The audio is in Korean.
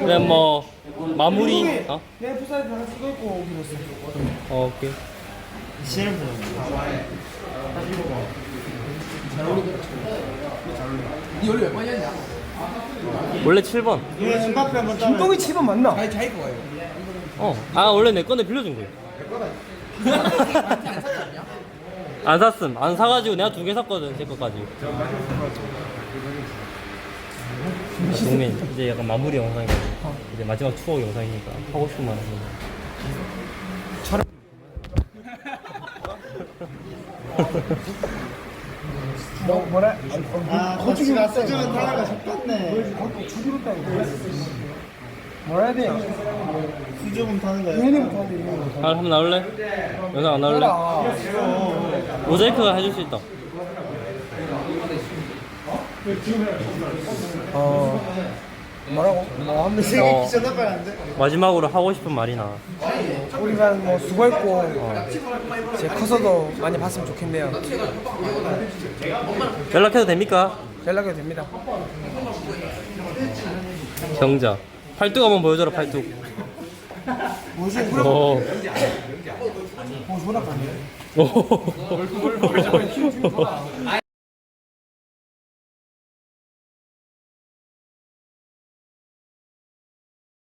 그래 뭐 마무리 어? 내 부산 다 같이 입고 오기로 했어. 어, 오케이 CM 보는 거. 다시 입어봐. 잘 어울리겠다 이 원래 몇 번이었냐? 원래 7번 김동이 집은 맞나? 자기 거예요. 어아 원래 내 건데 빌려준 거예요 내 거다. 안 샀음 안 사가지고 내가 두 개 샀거든 제 거까지 동민 이제 약간 마무리 영상이거든 이제 마지막 추억 영상이니까 하고 싶은 말 하세요 너 뭐라? 아, 같이가 없다, 수준은. 타다가 섞었네. 거쪽 죽이겠다 이거. 뭐라 해야 돼요? 수줍음 타는 거야. 유인이부터 하는데 유인이부터. 아, 한번 나올래? 영상 안 나올래? 모자이크가 해줄 수 있다 어. 뭐라고? 뭐 세계 어. 마지막으로 하고 싶은 말이나 우리가 뭐 수고했고 이제 커서도 많이 봤으면 좋겠네요. 연락해도 됩니까? 연락해도 됩니다. 경자 팔뚝 한번 보여줘라 팔뚝 뭐지? 오. 뭐 졸라 봤네. 오.